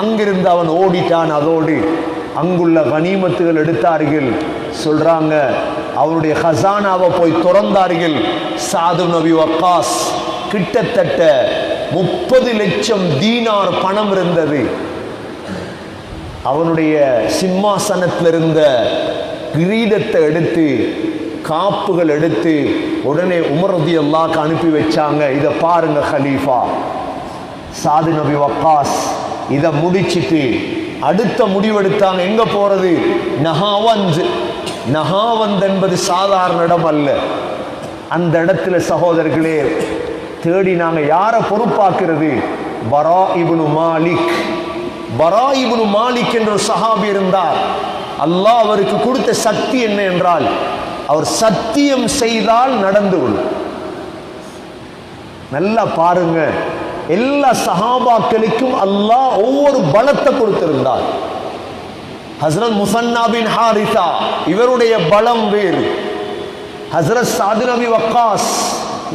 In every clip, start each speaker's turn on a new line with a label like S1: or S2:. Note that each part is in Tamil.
S1: அங்கிருந்து அவன் ஓடிட்டான் அதோடு அங்குள்ள கனிமத்துகள் எடுத்தார்கள் சொல்றாங்க அவனுடைய ஹசானாவை போய் துறந்தார்கள் சாது நபி வக்காஸ் கிட்டத்தட்ட முப்பது லட்சம் தீனார் பணம் இருந்தது அவனுடைய சிம்மாசனத்தில் இருந்த கிரீடத்தை எடுத்து காப்புகள் எடுத்து உடனே உமரதி அல்லாக்கு அனுப்பி வச்சாங்க இதை பாருங்க ஹலீஃபா சாது நபி வக்காஸ் இதை முடிச்சிட்டு அடுத்த முடிவெடுத்தாங்க எங்க போறது நஹாவந்த் நஹாவந்த் என்பது சாதாரண இடம் அல்ல அந்த இடத்துல சகோதரர்களே தேடி நாங்கள் யாரை பொறுப்பாக்குறது பரா இபுனு மாலிக் பரா இபுனு மாலிக் என்ற ஒரு சஹாபி இருந்தார் அல்லாஹ் அவருக்கு கொடுத்த சக்தி என்ன என்றால் அவர் சத்தியம் செய்தால் நடந்து கொள்ளும் நல்லா பாருங்க எல்லா சஹாபாக்களுக்கும் அல்லாஹ் ஒவ்வொரு பலத்தை கொடுத்திருந்தார் ஹசரத் முசன்னாபின் ஹாரிசா இவருடைய பலம் வேறு ஹசரத் நபி வக்காஸ்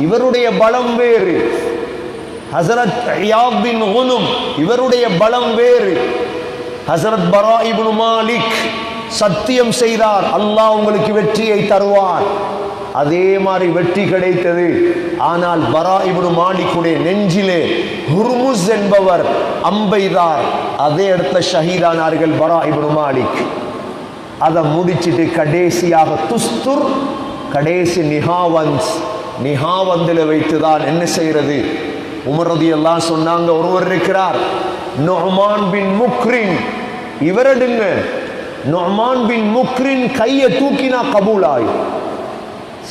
S1: இவருடைய பலம் வேறு ஹசரத் யாபின் ஹுனும் இவருடைய பலம் வேறு ஹசரத் பரா இப்னு மாலிக் சத்தியம் செய்தார் அல்லாஹ் உங்களுக்கு வெற்றியை தருவார் அதே மாதிரி வெற்றி கிடைத்தது ஆனால் பரா இவனு மாலிக்குடைய நெஞ்சிலே குருமுஸ் என்பவர் அம்பைதார் அதே இடத்த ஷஹீதானார்கள் பரா இவனு மாலிக் அதை முடிச்சிட்டு கடைசியாக துஸ்துர் கடைசி நிஹாவன்ஸ் நிஹாவந்தில் வைத்து தான் என்ன செய்கிறது உமரதி எல்லாம் சொன்னாங்க ஒருவர் இருக்கிறார் நொஹமான் பின் முக்ரின் இவரடுங்க நொஹமான் பின் முக்ரின் கையை தூக்கினா கபூலாயும்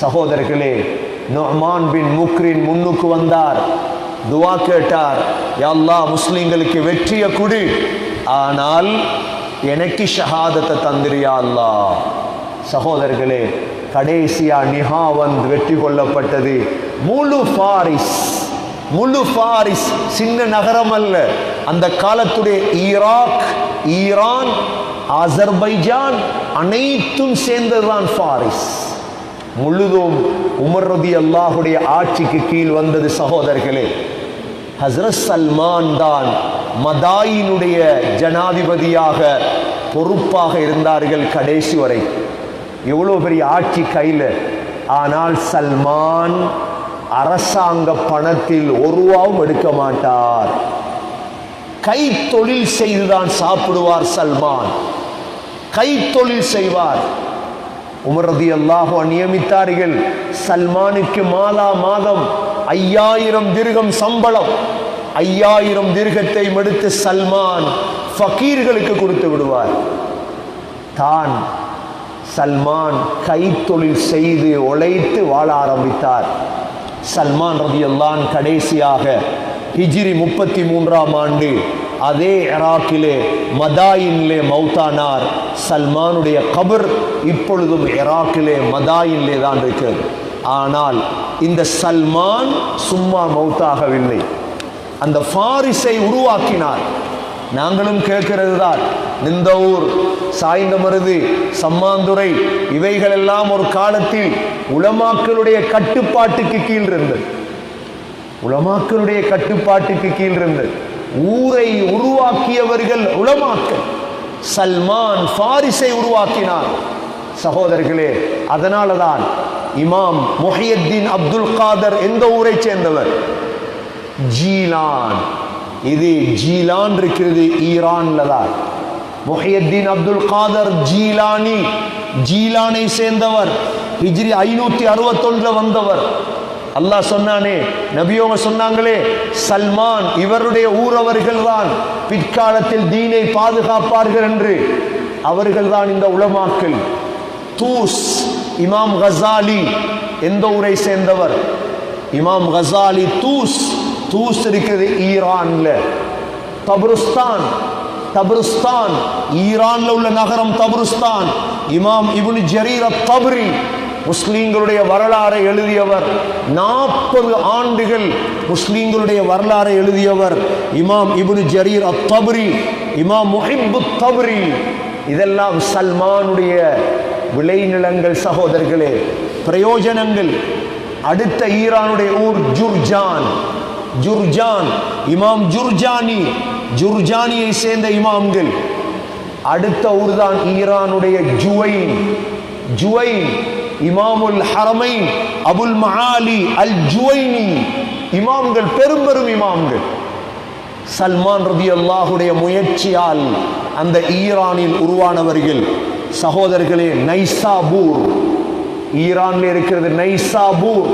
S1: சகோதரர்களே நொஹ்மான் பின் முக்ரின் முன்னுக்கு வந்தார் துவா கேட்டார் எல்லா முஸ்லிம்களுக்கு வெற்றிய குடி ஆனால் எனக்கு ஷஹாதத்தை தந்திரியா அல்லா சகோதரர்களே கடைசியா நிஹாவந்த் வெற்றி கொள்ளப்பட்டது முழு ஃபாரிஸ் முழு ஃபாரிஸ் சின்ன நகரம் அல்ல அந்த காலத்துடைய ஈராக் ஈரான் அசர்பைஜான் அனைத்தும் சேர்ந்ததுதான் ஃபாரிஸ் முழுதும் உமர் ரதி அல்லாஹுடைய ஆட்சிக்கு கீழ் வந்தது சகோதரர்களே ஹசரத் சல்மான் தான் மதாயினுடைய ஜனாதிபதியாக பொறுப்பாக இருந்தார்கள் கடைசி வரை எவ்வளோ பெரிய ஆட்சி கையில் ஆனால் சல்மான் அரசாங்க பணத்தில் ஒருவாவும் எடுக்க மாட்டார் கை தொழில் செய்துதான் சாப்பிடுவார் சல்மான் கை தொழில் செய்வார் உமரதி அல்லாஹோ நியமித்தார்கள் சல்மானுக்கு மாதா மாதம் ஐயாயிரம் திருகம் சம்பளம் ஐயாயிரம் திருகத்தை மடுத்து சல்மான் ஃபக்கீர்களுக்கு கொடுத்து விடுவார் தான் சல்மான் கைத்தொழில் செய்து உழைத்து வாழ ஆரம்பித்தார் சல்மான் ரதியல்லான் கடைசியாக ஹிஜிரி முப்பத்தி மூன்றாம் ஆண்டு அதே இராக்கிலே மதாயின்லே மௌத்தானார் சல்மானுடைய கபர் இப்பொழுதும் இராக்கிலே மதாயின்லே தான் இருக்கிறது ஆனால் இந்த சல்மான் சும்மா மௌத்தாகவில்லை அந்த ஃபாரிஸை உருவாக்கினார் நாங்களும் கேட்கிறது தான் இந்த நிந்தவூர் சாய்ந்தமருது சம்மாந்துறை இவைகளெல்லாம் ஒரு காலத்தில் உலமாக்களுடைய கட்டுப்பாட்டுக்கு கீழ் இருந்தது உலமாக்களுடைய கட்டுப்பாட்டுக்கு கீழ் இருந்தது ஊரை உருவாக்கியவர்கள் உளமாக்கள் சல்மான் பாரிசை உருவாக்கினார் சகோதரர்களே அதனால தான் இமாம் மொஹியத்தீன் அப்துல் காதர் எந்த ஊரை சேர்ந்தவர் ஜீலான் இது ஜீலான் இருக்கிறது ஈரான்ல தான் மொஹியத்தீன் அப்துல் காதர் ஜீலானி ஜீலானை சேர்ந்தவர் ஹிஜ்ரி ஐநூத்தி அறுபத்தொன்று வந்தவர் அல்லாஹ் சொன்னானே நபியோங்க சொன்னாங்களே சல்மான் இவருடைய ஊரவர்கள் தான் பிற்காலத்தில் தீனை பாதுகாப்பார்கள் என்று அவர்கள் தான் இந்த உலமாக்கள் தூஸ் இமாம் கசாலி எந்த ஊரை சேர்ந்தவர் இமாம் கசாலி தூஸ் தூஸ் இருக்கிறது ஈரான்ல தபருஸ்தான் தபருஸ்தான் ஈரான்ல உள்ள நகரம் தபருஸ்தான் இமாம் இபுனு ஜரீர தபரி முஸ்லீம்களுடைய வரலாறை எழுதியவர் நாற்பது ஆண்டுகள் முஸ்லீம்களுடைய வரலாறை எழுதியவர் இமாம் இபுனு ஜரீர் அத்தபுரி இமாம் முஹிபு தபுரி இதெல்லாம் சல்மானுடைய விளைநிலங்கள் சகோதரர்களே பிரயோஜனங்கள் அடுத்த ஈரானுடைய ஊர் ஜுர்ஜான் ஜுர்ஜான் இமாம் ஜுர்ஜானி ஜுர்ஜானியை சேர்ந்த இமாம்கள் அடுத்த ஊர் தான் ஈரானுடைய ஜுவைன் ஜுவைன் இமாமுல் ஹரமைன் அபுல் மஹாலி அல் ஜுவைனி இமாம்கள் பெரும் பெரும் இமாம்கள் சல்மான் ரதி அல்லாஹுடைய முயற்சியால் அந்த ஈரானில் உருவானவர்கள் சகோதரர்களே நைசாபூர் ஈரானில் இருக்கிறது நைசாபூர்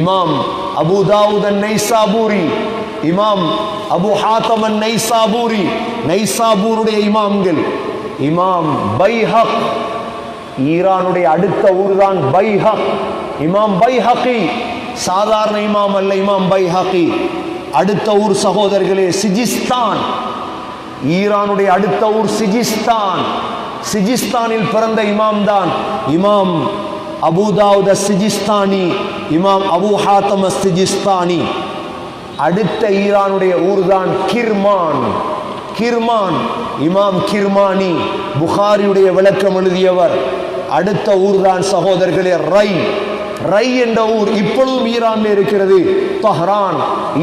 S1: இமாம் அபுதாவுதன் நைசாபூரி இமாம் அபு ஹாத்தமன் நைசாபூரி நைசாபூருடைய இமாம்கள் இமாம் பைஹக் ஈரானுடைய அடுத்த ஊர் தான் பைஹக் இமாம் பைஹக்கி சாதாரண இமாம் அல்ல இமாம் பைஹக்கி அடுத்த ஊர் சகோதரர்களே சிஜிஸ்தான் ஈரானுடைய அடுத்த ஊர் சிஜிஸ்தான் சிஜிஸ்தானில் பிறந்த இமாம் தான் இமாம் அபுதாவுத சிஜிஸ்தானி இமாம் அபு ஹாத்தம சிஜிஸ்தானி அடுத்த ஈரானுடைய ஊர் தான் கிர்மான் கிர்மான் இமாம் கிர்மானி புகாரியுடைய விளக்கம் எழுதியவர் அடுத்த ஊர் தான் சகோதரர்களே ரை ரை என்ற ஊர் இப்பொழுதும் ஈரானில் இருக்கிறது தஹ்ரான்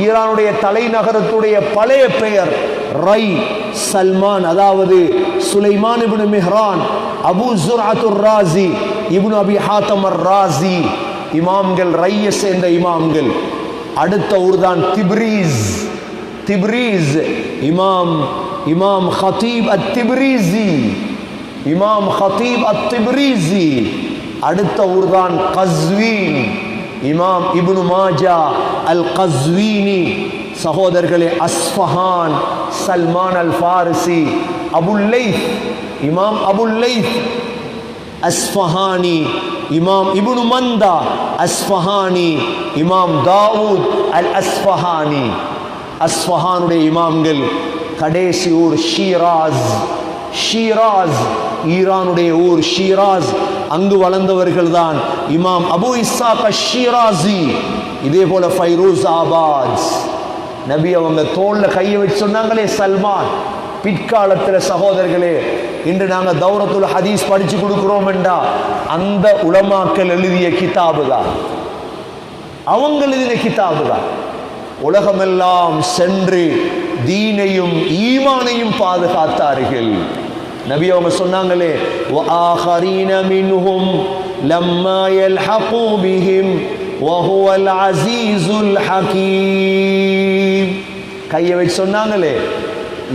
S1: ஈரானுடைய தலைநகரத்துடைய பழைய பெயர் ரை சல்மான் அதாவது சுலைமான் இபுனு மெஹ்ரான் அபு ஜுராத்துர் ராசி இபுனு அபி ஹாத்தமர் ராசி இமாம்கள் ரையை சேர்ந்த இமாம்கள் அடுத்த ஊர் தான் திப்ரீஸ் திப்ரீஸ் இமாம் இமாம் ஹதீப் அத் இமாம் ஹத்தீப் அத்திப்ரீசி அடுத்த ஊர் தான் கஸ்வீன் இமாம் இப்னு மாஜா அல் கஸ்வீனி சகோதரர்களே அஸ்ஃபஹான் சல்மான் அல் ஃபாரிசி அபுல்லை இமாம் அபுல்லை அஸ்ஃபஹானி இமாம் இபுனு மந்தா அஸ்ஃபஹானி இமாம் தாவூத் அல் அஸ்ஃபஹானி அஸ்ஃபஹானுடைய இமாம்கள் கடைசி ஊர் ஷீராஸ் ஷீராஸ் ஈரானுடைய ஊர் ஷீராஸ் அங்கு வளர்ந்தவர்கள் தான் இமாம் அபு இஸ்ஸா ஷீராசி இதே போல ஃபைரூஸ் ஆபாத் நபி அவங்க தோல்ல கையை வச்சு சொன்னாங்களே சல்மான் பிற்காலத்தில் சகோதரர்களே இன்று நாங்கள் தௌரத்துல ஹதீஸ் படிச்சு கொடுக்குறோம் என்றா அந்த உலமாக்கள் எழுதிய கிதாபு தான் அவங்க எழுதின கிதாபு தான் உலகமெல்லாம் சென்று தீனையும் ஈமானையும் பாதுகாத்தார்கள் நபி அவங்க சொன்னாங்களே لما يلحقوا بهم وهو العزيز الحكيم கையை வச்சு சொன்னாங்களே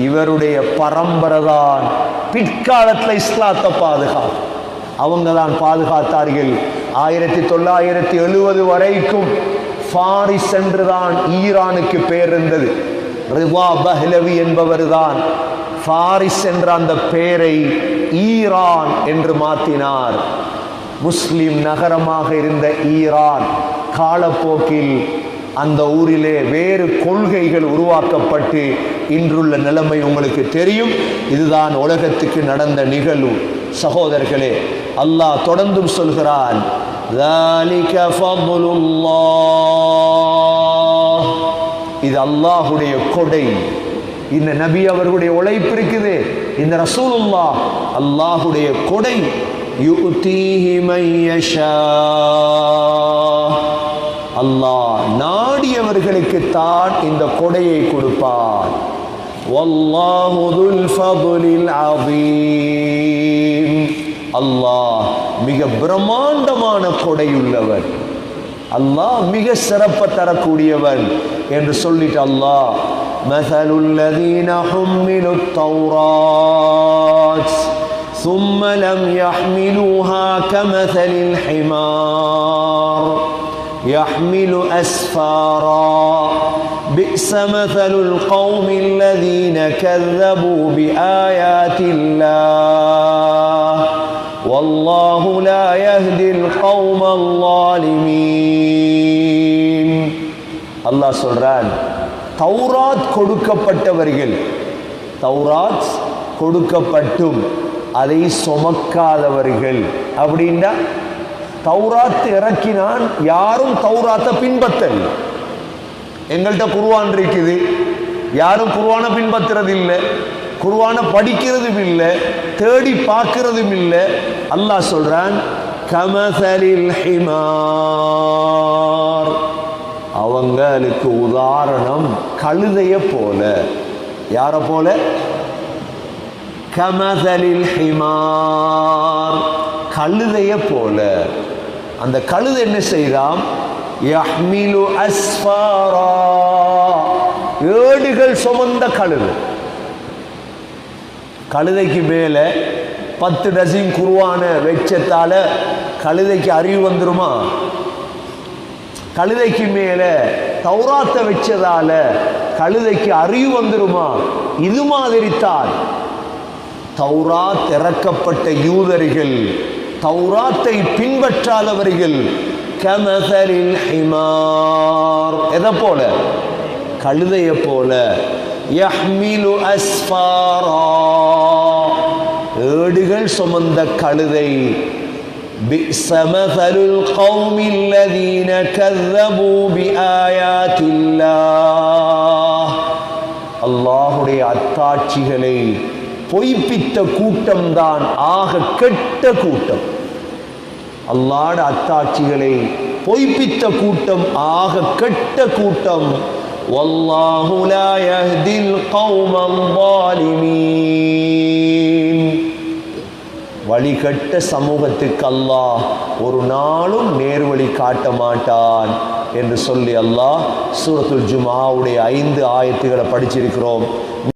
S1: இவருடைய பரம்பரை தான் பிற்காலத்தில் இஸ்லாத்தை பாதுகாப்பு அவங்க தான் பாதுகாத்தார்கள் ஆயிரத்தி தொள்ளாயிரத்தி எழுபது வரைக்கும் ஃபாரிஸ் என்று தான் ஈரானுக்கு பேர் இருந்தது ரிவா பஹ்லவி என்பவர்தான் ஃபாரிஸ் என்ற அந்த பெயரை ஈரான் என்று மாற்றினார் முஸ்லிம் நகரமாக இருந்த ஈரான் காலப்போக்கில் அந்த ஊரிலே வேறு கொள்கைகள் உருவாக்கப்பட்டு இன்றுள்ள நிலைமை உங்களுக்கு தெரியும் இதுதான் உலகத்துக்கு நடந்த நிகழ்வு சகோதரர்களே அல்லாஹ் தொடர்ந்தும் சொல்கிறான் ذَلِكَ இது அல்லாஹுடைய கொடை இந்த நபி அவர்களுடைய உழைப்பு இருக்குது இந்த ரசூலுல்லா அல்லாஹுடைய கொடை அல்லாஹ் நாடியவர்களுக்கு தான் இந்த கொடையை கொடுப்பார் அல்லாஹ் மிக பிரம்மாண்டமான கொடையுள்ளவர் அல்லாஹ் மிக சிறப்பை தரக்கூடியவன் என்று சொல்லிட்டு الله مثل الذين حملوا التوراة ثم لم يحملوها كمثل الحمار يحمل أسفارا بئس مثل القوم الذين كذبوا بآيات الله والله لا يهدي القوم الظالمين அல்லாஹ் சொல்றான் தௌராத் கொடுக்கப்பட்டவர்கள் தௌராத் கொடுக்கப்பட்டும் அதை சுமக்காதவர்கள் அப்படின்னா தௌராத் இறக்கினான் யாரும் தௌராத்தை பின்பற்றல் எங்கள்கிட்ட குருவான் இருக்குது யாரும் குருவானை பின்பற்றுறது இல்லை குர்வானை படிக்கிறதும் இல்லை தேடி பார்க்கறதும் இல்லை அல்லாஹ் சொல்றான் கமசலில் ஹிமார் அவங்களுக்கு உதாரணம் கழுதைய போல யார போல கமசலில் ஹிமார் கழுதைய போல அந்த கழுது என்ன செய்தாம் யஹ்மிலு அஸ்ஃபாரா ஏடுகள் சுமந்த கழுது கழுதைக்கு மேலே பத்து டசின் குருவான வெச்சத்தால் கழுதைக்கு அறிவு வந்துருமா கழுதைக்கு மேலே தௌராத்தை வச்சதால் கழுதைக்கு அறிவு வந்துருமா இது மாதிரி தான் தௌரா திறக்கப்பட்ட யூதர்கள் தௌராத்தை பின்பற்றாதவர்கள் கமசரின் ஹிமார் எதை போல கழுதையை போல யஹ்மிலு அஸ்பாரா ஏடுகள் சுமந்த கழுதை بِئْسَمَثَلُ الْقَوْمِ الَّذِينَ كَذَّبُوا بِآيَاتِ اللَّهِ அல்லாஹுடைய அத்தாட்சிகளை பொய்ப்பித்த கூட்டம்தான் ஆக கெட்ட கூட்டம் அல்லாட அத்தாட்சிகளை பொய்ப்பித்த கூட்டம் ஆக கெட்ட கூட்டம் والله لا يهدي القوم الظالمين வழிகட்ட சமூகத்துக்கு அல்லாஹ் ஒரு நாளும் நேர்வழி காட்ட மாட்டான் என்று சொல்லி அல்லாஹ் சூரத்துல் ஜுமாவுடைய ஐந்து ஆயத்துகளை படிச்சிருக்கிறோம்